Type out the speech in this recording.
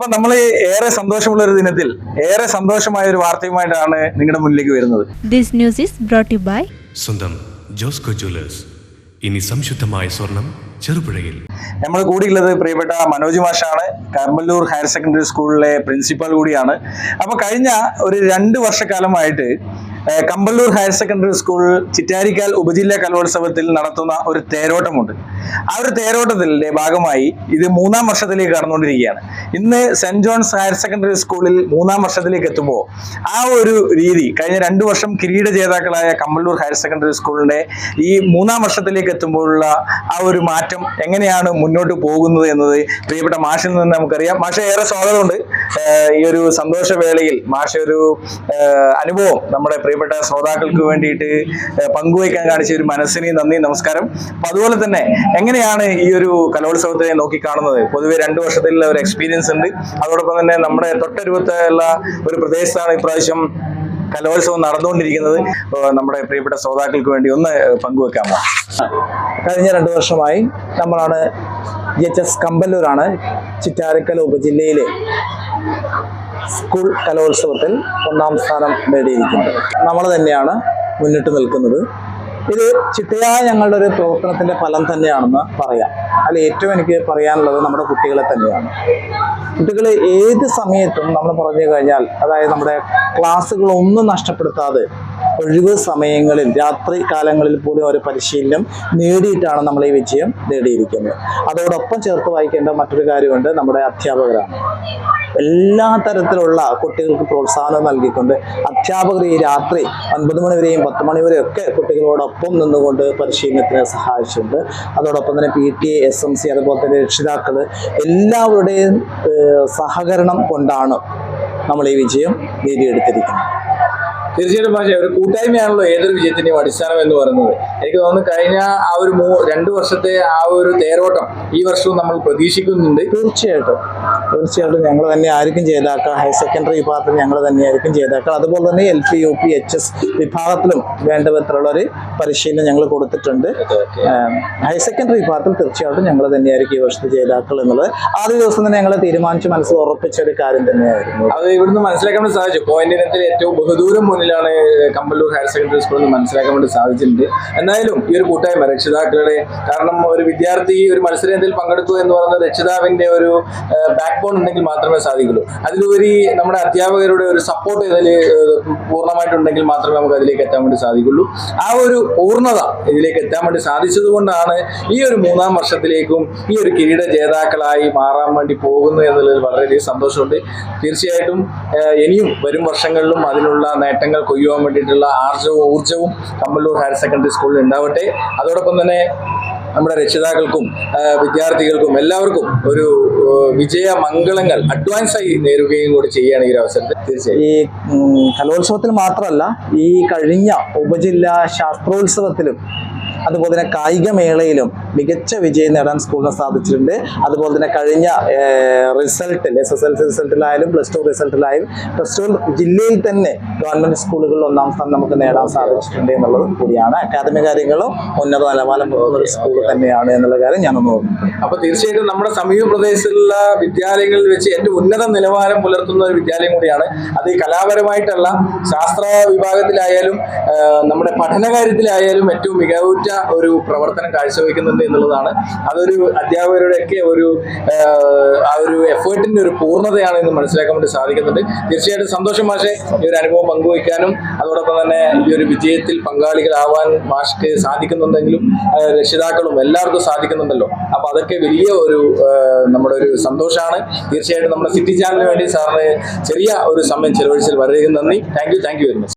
അപ്പൊ നമ്മൾ ഏറെ സന്തോഷമുള്ള ഒരു ദിനത്തിൽ ഏറെ സന്തോഷമായ ഒരു വാർത്തയുമായിട്ടാണ് നിങ്ങളുടെ മുന്നിലേക്ക് വരുന്നത്. This news is brought you by by സ്വന്തം ജോസ്കോ ജ്വല്ലേഴ്സ്. ഇനി സംശുദ്ധമായ സ്വർണം ചെറുപുഴയിൽ. നമ്മൾ കൂടിയുള്ളത് പ്രിയപ്പെട്ട മനോജ് മാഷാണ്. കമ്പല്ലൂർ ഹയർ സെക്കൻഡറി സ്കൂളിലെ പ്രിൻസിപ്പൽ കൂടിയാണ്. അപ്പൊ കഴിഞ്ഞ ഒരു രണ്ട് വർഷക്കാലമായിട്ട് Kampallur higher secondary school Chittarikkal ഉപജില്ലാ കലോത്സവത്തിൽ നടത്തുന്ന ഒരു തേരോട്ടമുണ്ട്. ആ ഒരു തേരോട്ടത്തിന്റെ ഭാഗമായി ഇത് മൂന്നാം വർഷത്തിലേക്ക് കടന്നുകൊണ്ടിരിക്കുകയാണ്. ഇന്ന് സെന്റ് ജോൺസ് ഹയർ സെക്കൻഡറി സ്കൂളിൽ മൂന്നാം വർഷത്തിലേക്ക് എത്തുമ്പോൾ ആ ഒരു രീതി കഴിഞ്ഞ രണ്ടു വർഷം കിരീട ജേതാക്കളായ കമ്പള്ളൂർ ഹയർ സെക്കൻഡറി സ്കൂളിന്റെ ഈ മൂന്നാം വർഷത്തിലേക്ക് എത്തുമ്പോഴുള്ള ആ ഒരു മാറ്റം എങ്ങനെയാണ് മുന്നോട്ട് പോകുന്നത് എന്നത് പ്രിയപ്പെട്ട മാഷിൽ നിന്ന് നമുക്കറിയാം. മാഷ ഏറെ സ്വാഗതമുണ്ട്. ഈ ഒരു സന്തോഷവേളയിൽ മാഷ ഒരു അനുഭവം നമ്മുടെ പ്രിയപ്പെട്ട ശ്രോതാക്കൾക്ക് വേണ്ടിയിട്ട് പങ്കുവയ്ക്കാൻ കാണിച്ച ഒരു മനസ്സിന് നന്ദി നമസ്കാരം. അപ്പൊ അതുപോലെ തന്നെ എങ്ങനെയാണ് ഈ ഒരു കലോത്സവത്തെ നോക്കിക്കാണുന്നത്? പൊതുവെ രണ്ടു വർഷത്തിലുള്ള ഒരു എക്സ്പീരിയൻസ് ഉണ്ട്. അതോടൊപ്പം തന്നെ നമ്മുടെ തൊട്ടരുവത്തുള്ള ഒരു പ്രദേശത്താണ് ഇപ്രാവശ്യം കലോത്സവം നടന്നുകൊണ്ടിരിക്കുന്നത്. നമ്മുടെ പ്രിയപ്പെട്ട ശ്രോതാക്കൾക്ക് വേണ്ടി ഒന്ന് പങ്കുവെക്കാമോ? കഴിഞ്ഞ രണ്ട് വർഷമായി നമ്മളാണ് ജി എച്ച് എസ് കമ്പല്ലൂരാണ് ചിറ്റാരക്കൽ ഉപജില്ലയിലെ സ്കൂൾ കലോത്സവത്തിൽ ഒന്നാം സ്ഥാനം നേടിയിരിക്കുന്നത്. നമ്മൾ തന്നെയാണ് മുന്നിട്ട് നിൽക്കുന്നത്. ഇത് ചിട്ടയായ ഞങ്ങളുടെ ഒരു പ്രവർത്തനത്തിന്റെ ഫലം തന്നെയാണെന്ന് പറയാം. അതിൽ ഏറ്റവും എനിക്ക് പറയാനുള്ളത് നമ്മുടെ കുട്ടികളെ തന്നെയാണ്. കുട്ടികൾ ഏത് സമയത്തും നമ്മൾ പറഞ്ഞു കഴിഞ്ഞാൽ അതായത് നമ്മുടെ ക്ലാസ്സുകളൊന്നും നഷ്ടപ്പെടുത്താതെ ഒഴിവ് സമയങ്ങളിൽ രാത്രി കാലങ്ങളിൽ പോലും ഒരു പരിശീലനം നേടിയിട്ടാണ് നമ്മൾ ഈ വിജയം നേടിയിരിക്കുന്നത്. അതോടൊപ്പം ചേർത്ത് വായിക്കേണ്ട മറ്റൊരു കാര്യമുണ്ട് നമ്മുടെ അധ്യാപകരാണ്. എല്ലാ തരത്തിലുള്ള കുട്ടികൾക്ക് പ്രോത്സാഹനം നൽകിക്കൊണ്ട് അധ്യാപകർ ഈ രാത്രി ഒൻപത് മണിവരെയും പത്ത് മണിവരെയും ഒക്കെ കുട്ടികളോടൊപ്പം നിന്നുകൊണ്ട് പരിശീലനത്തിന് സഹായിച്ചിട്ടുണ്ട്. അതോടൊപ്പം തന്നെ P T A S M C അതുപോലെ തന്നെ രക്ഷിതാക്കൾ എല്ലാവരുടെയും സഹകരണം കൊണ്ടാണ് നമ്മൾ ഈ വിജയം നേടിയെടുത്തിരിക്കുന്നത്. തീർച്ചയായിട്ടും പക്ഷേ ഒരു കൂട്ടായ്മയാണല്ലോ ഏതൊരു വിജയത്തിന്റെയും അടിസ്ഥാനം എന്ന് പറയുന്നത്. എനിക്ക് തോന്നുന്നു കഴിഞ്ഞ ആ ഒരു മൂ രണ്ടു വർഷത്തെ ആ ഒരു തേരോട്ടം ഈ വർഷവും നമ്മൾ പ്രതീക്ഷിക്കുന്നുണ്ട്. തീർച്ചയായിട്ടും. തീർച്ചയായിട്ടും ഞങ്ങൾ തന്നെ ആയിരിക്കും ജേതാക്കൾ. ഹയർ സെക്കൻഡറി വിഭാഗത്തിൽ ഞങ്ങൾ തന്നെയായിരിക്കും ജേതാക്കൾ. അതുപോലെ തന്നെ L P U P H S വിഭാഗത്തിലും വേണ്ട വിധത്തിലുള്ള ഒരു പരിശീലനം ഞങ്ങൾ കൊടുത്തിട്ടുണ്ട്. ഹയർ സെക്കൻഡറി വിഭാഗത്തിൽ തീർച്ചയായിട്ടും ഞങ്ങൾ തന്നെയായിരിക്കും ഈ വർഷത്തെ ചെയ്താക്കൾ എന്നുള്ളത്. ആദ്യ ദിവസം തന്നെ ഞങ്ങൾ തീരുമാനിച്ച് മനസ്സിൽ ഉറപ്പിച്ച ഒരു കാര്യം തന്നെയായിരുന്നു. അത് ഇവിടുന്ന് മനസ്സിലാക്കാൻ സാധിച്ചു. പോയിന്റ് ഇനത്തിൽ ഏറ്റവും ബഹുദൂരം മുന്നിലാണ് കമ്പല്ലൂർ ഹയർ സെക്കൻഡറി സ്കൂളിൽ നിന്ന് മനസ്സിലാക്കാൻ വേണ്ടി സാധിച്ചിട്ടുണ്ട്. എന്നാലും ഈ ഒരു കൂട്ടായ്മ രക്ഷിതാക്കളുടെ കാരണം ഒരു വിദ്യാർത്ഥി ഒരു മത്സരത്തിൽ പങ്കെടുത്തു എന്ന് പറയുന്ന രക്ഷിതാവിന്റെ ഒരു ബാക്ക് ബോൺ ഉണ്ടെങ്കിൽ മാത്രമേ സാധിക്കുള്ളൂ. അതിലുപരി നമ്മുടെ അധ്യാപകരുടെ ഒരു സപ്പോർട്ട് ഇതിൽ പൂർണമായിട്ടുണ്ടെങ്കിൽ മാത്രമേ നമുക്ക് അതിലേക്ക് എത്താൻ വേണ്ടി സാധിക്കുള്ളൂ. ആ ഒരു പൂർണത ഇതിലേക്ക് എത്താൻ വേണ്ടി സാധിച്ചതുകൊണ്ടാണ് ഈ ഒരു മൂന്നാം വർഷത്തിലേക്കും ഈ ഒരു കിരീട ജേതാക്കളായി മാറാൻ വേണ്ടി പോകുന്നു എന്നുള്ളതിൽ വളരെയധികം സന്തോഷമുണ്ട്. തീർച്ചയായിട്ടും ഇനിയും വരും വർഷങ്ങളിലും അതിനുള്ള നേട്ടങ്ങൾ കൊയ്യുവാൻ വേണ്ടിയിട്ടുള്ള ആർജവും ഊർജവും കമ്പല്ലൂർ ഹയർ സെക്കൻഡറി സ്കൂളിൽ ഉണ്ടാവട്ടെ. അതോടൊപ്പം തന്നെ നമ്മുടെ രക്ഷിതാക്കൾക്കും വിദ്യാർത്ഥികൾക്കും എല്ലാവർക്കും ഒരു വിജയ മംഗളങ്ങൾ അഡ്വാൻസ് ആയി നേരുകയും കൂടി ചെയ്യുകയാണ് ഈ അവസരത്തിൽ. തീർച്ചയായും. ഈ കലോത്സവത്തിൽ മാത്രമല്ല ഈ കഴിഞ്ഞ ഉപജില്ലാ ശാസ്ത്രോത്സവത്തിലും അതുപോലെ തന്നെ കായിക മേളയിലും മികച്ച വിജയം നേടാൻ സ്കൂളിന് സാധിച്ചിട്ടുണ്ട്. അതുപോലെ തന്നെ കഴിഞ്ഞ റിസൾട്ടിൽ എസ് എസ് എൽ സി റിസൾട്ടിലായാലും പ്ലസ് ടു റിസൾട്ടിലായാലും പ്ലസ് ടു ജില്ലയിൽ തന്നെ ഗവൺമെന്റ് സ്കൂളുകളിൽ ഒന്നാം സ്ഥാനം നമുക്ക് നേടാൻ സാധിച്ചിട്ടുണ്ട് എന്നുള്ളത് കൂടിയാണ്. അക്കാദമിക കാര്യങ്ങളും ഉന്നത നിലവാരം ഒരു സ്കൂൾ തന്നെയാണ് എന്നുള്ള കാര്യം ഞാനൊന്ന് ഒന്ന് അപ്പൊ തീർച്ചയായിട്ടും നമ്മുടെ സമീപ പ്രദേശത്തുള്ള വിദ്യാലയങ്ങളിൽ വെച്ച് ഏറ്റവും ഉന്നത നിലവാരം പുലർത്തുന്ന ഒരു വിദ്യാലയം കൂടിയാണ്. അത് കലാപരമായിട്ടുള്ള ശാസ്ത്ര വിഭാഗത്തിലായാലും നമ്മുടെ പഠന കാര്യത്തിലായാലും ഏറ്റവും മികവുറ്റ ഒരു പ്രവർത്തനം കാഴ്ചവെക്കുന്നുണ്ട് എന്നുള്ളതാണ്. അതൊരു അധ്യാപകരുടെയൊക്കെ ഒരു ആ, ആ ഒരു എഫേർട്ടിന്റെ ഒരു പൂർണതയാണ് എന്ന് മനസ്സിലാക്കാൻ വേണ്ടി സാധിക്കുന്നുണ്ട്. തീർച്ചയായിട്ടും സന്തോഷം മാഷെ ഈ ഒരു അനുഭവം പങ്കുവയ്ക്കാനും അതോടൊപ്പം തന്നെ ഈ ഒരു വിജയത്തിൽ പങ്കാളികളാവാൻ മാഷ്ക്ക് സാധിക്കുന്നുണ്ടെങ്കിലും രക്ഷിതാക്കളും എല്ലാവർക്കും സാധിക്കുന്നുണ്ടല്ലോ. അപ്പൊ അതൊക്കെ വലിയ ഒരു നമ്മുടെ ഒരു സന്തോഷമാണ്. തീർച്ചയായിട്ടും നമ്മുടെ സിറ്റി ചാനലിന് വേണ്ടി സാറിന് ചെറിയ ഒരു സമയം ചെലവഴിച്ചതിൽ വളരെയധികം നന്ദി. Thank you thank you very much